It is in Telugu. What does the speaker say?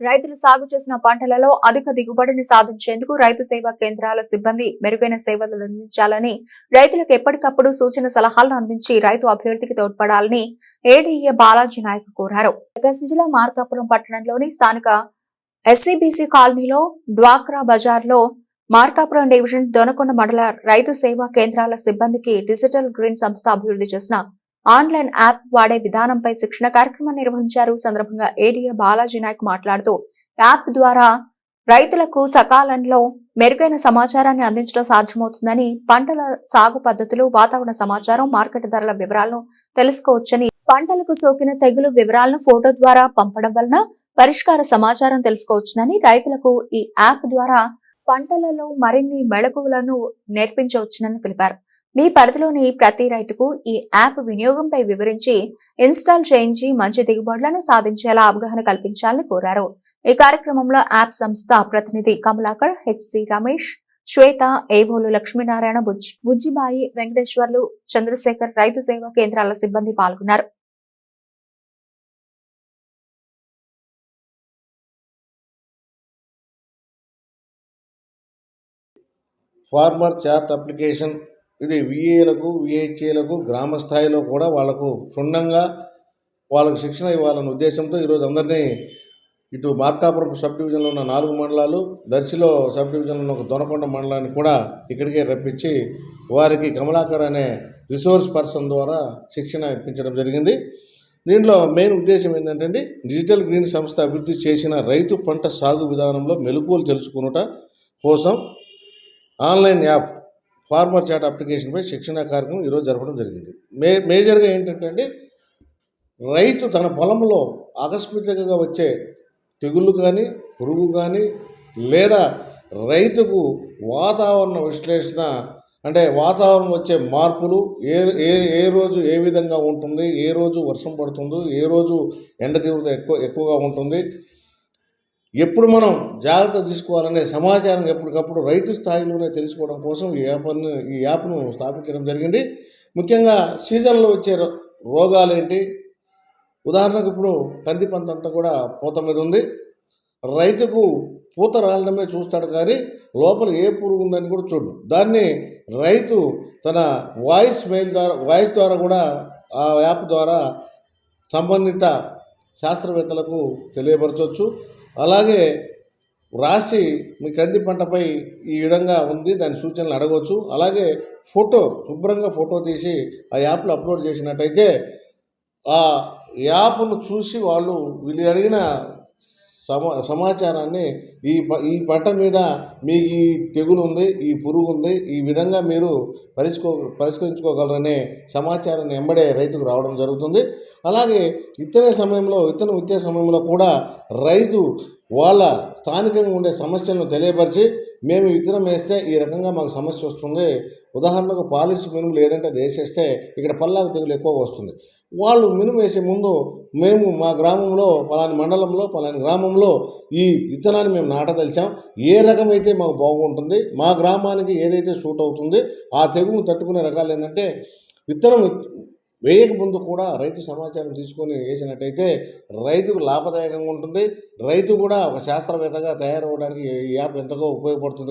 రైతులు సాగు చేసిన పంటలలో అధిక దిగుబడిని సాధించేందుకు రైతు సేవా కేంద్రాల సిబ్బంది మెరుగైన సేవలు అందించాలని రైతులకు ఎప్పటికప్పుడు సూచన సలహాలను అందించి రైతు అభివృద్ధికి తోడ్పడాలని ఏడీఏ బాలాజీ నాయక్ కోరారు. ప్రకాశం జిల్లా మార్కాపురం పట్టణంలోని స్థానిక ఎస్సీబీసీ కాలనీలో డ్వాక్రా బజార్లో మార్కాపురం డివిజన్ దొనకొండ మండల రైతు సేవా కేంద్రాల సిబ్బందికి డిజిటల్ గ్రీన్ సంస్థ అభివృద్ధి చేసిన ఆన్లైన్ యాప్ వాడే విధానంపై శిక్షణ కార్యక్రమం నిర్వహించారు. సందర్భంగా ఏడీఏ బాలాజీ నాయక్ మాట్లాడుతూ యాప్ ద్వారా రైతులకు సకాలంలో మెరుగైన సమాచారాన్ని అందించడం సాధ్యమవుతుందని పంటల సాగు పద్ధతులు వాతావరణ సమాచారం మార్కెట్ ధరల వివరాలను తెలుసుకోవచ్చని పంటలకు సోకిన తెగులు వివరాలను ఫోటో ద్వారా పంపడం వలన పరిష్కార సమాచారం తెలుసుకోవచ్చునని రైతులకు ఈ యాప్ ద్వారా పంటలలో మరిన్ని మెళకువలను నేర్పించవచ్చునని తెలిపారు. మీ పరిధిలోని ప్రతి రైతుకు ఈ యాప్ వినియోగంపై వివరించి ఇన్స్టాల్ చేయించి మంచి దిగుబడులను సాధించేలా అవగాహన కల్పించాలని కోరారు. ఈ కార్యక్రమంలో యాప్ సంస్థ ప్రతినిధి కమలాకర్ హెచ్సి రమేష్ శ్వేత ఏవోలు లక్ష్మీనారాయణ బుజ్జి బుజ్జిబాయి వెంకటేశ్వర్లు చంద్రశేఖర్ రైతు సేవా కేంద్రాల సిబ్బంది పాల్గొన్నారు. ఫార్మర్ చార్ట్ అప్లికేషన్ ఇది విఏలకు విహెచ్ఏలకు గ్రామ స్థాయిలో కూడా వాళ్ళకు క్షుణ్ణంగా వాళ్ళకు శిక్షణ ఇవ్వాలనే ఉద్దేశంతో ఈరోజు అందరినీ ఇటు మార్కాపురం సబ్ డివిజన్లో ఉన్న నాలుగు మండలాలు దర్శిలో సబ్ డివిజన్లో ఉన్న ఒక దొనకొండ మండలాన్ని కూడా ఇక్కడికే రప్పించి వారికి కమలాకర్ అనే రిసోర్స్ పర్సన్ ద్వారా శిక్షణ ఇప్పించడం జరిగింది. దీనిలో మెయిన్ ఉద్దేశం ఏంటంటే డిజిటల్ గ్రీన్ సంస్థ అభివృద్ధి చేసిన రైతు పంట సాగు విధానంలో మెలకువలు తెలుసుకునుట కోసం ఆన్లైన్ యాప్ ఫార్మర్ చాట్ అప్లికేషన్పై శిక్షణ కార్యక్రమం ఈరోజు జరపడం జరిగింది. మే మేజర్గా ఏంటంటే అండి రైతు తన పొలంలో ఆకస్మికంగా వచ్చే తెగుళ్ళు కానీ పురుగు కానీ లేదా రైతుకు వాతావరణ విశ్లేషణ అంటే వాతావరణం వచ్చే మార్పులు ఏ ఏ ఏ రోజు ఏ విధంగా ఉంటుంది ఏ రోజు వర్షం పడుతుందో ఏ రోజు ఎండ తీవ్రత ఎక్కువ ఎక్కువగా ఉంటుంది ఎప్పుడు మనం జాగ్రత్త తీసుకోవాలనే సమాచారం ఎప్పటికప్పుడు రైతు స్థాయిలోనే తెలుసుకోవడం కోసం ఈ యాప్ను ఈ యాప్ను స్థాపించడం జరిగింది. ముఖ్యంగా సీజన్లో వచ్చే రో- రోగాలేంటి? ఉదాహరణకు ఇప్పుడు కంది పంట అంతా కూడా పూత మీద ఉంది. రైతుకు పూత రాలడమే చూస్తాడు కానీ లోపల ఏ పురుగు ఉందని కూడా చూడు దాన్ని రైతు తన వాయిస్ మెయిల్ ద్వారా వాయిస్ ద్వారా కూడా ఆ యాప్ ద్వారా సంబంధిత శాస్త్రవేత్తలకు తెలియపరచవచ్చు. అలాగే రాసి మీ కంది పంటపై ఈ విధంగా ఉంది దాని సూచనలు అడగవచ్చు. అలాగే ఫోటో శుభ్రంగా ఫోటో తీసి ఆ యాప్లో అప్లోడ్ చేసినట్టయితే ఆ యాప్ను చూసి వాళ్ళు వీళ్ళు అడిగిన సమా సమాచారాన్ని ఈ ప ఈ పంట మీద మీ ఈ తెగులు ఉంది ఈ పురుగు ఉంది ఈ విధంగా మీరు పరిష్కో పరిష్కరించుకోగలరనే సమాచారాన్ని ఎంబడే రైతుకు రావడం జరుగుతుంది. అలాగే ఇతనే సమయంలో ఇతను విత్తే సమయంలో కూడా రైతు వాళ్ళ స్థానికంగా ఉండే సమస్యలను తెలియపరిచి మేము విత్తనం వేస్తే ఈ రకంగా మాకు సమస్య వస్తుంది. ఉదాహరణకు పాలిష్ మినుము లేదంటే అది వేసేస్తే ఇక్కడ పల్లాకు తెగులు ఎక్కువ వస్తుంది. వాళ్ళు మినుము వేసే ముందు మేము మా గ్రామంలో పలాని మండలంలో పలాని గ్రామంలో ఈ విత్తనాన్ని మేము నాటదలిచాం ఏ రకమైతే మాకు బాగుంటుంది మా గ్రామానికి ఏదైతే సూట్ అవుతుంది ఆ తెగులు తట్టుకునే రకాలు ఏంటంటే విత్తనం వేయక ముందు కూడా రైతు సమాచారం తీసుకొని వేసినట్టయితే రైతుకు లాభదాయకంగా ఉంటుంది. రైతు కూడా ఒక శాస్త్రవేత్తగా తయారవడానికి ఈ యాప్ ఎంతగా ఉపయోగపడుతుంది?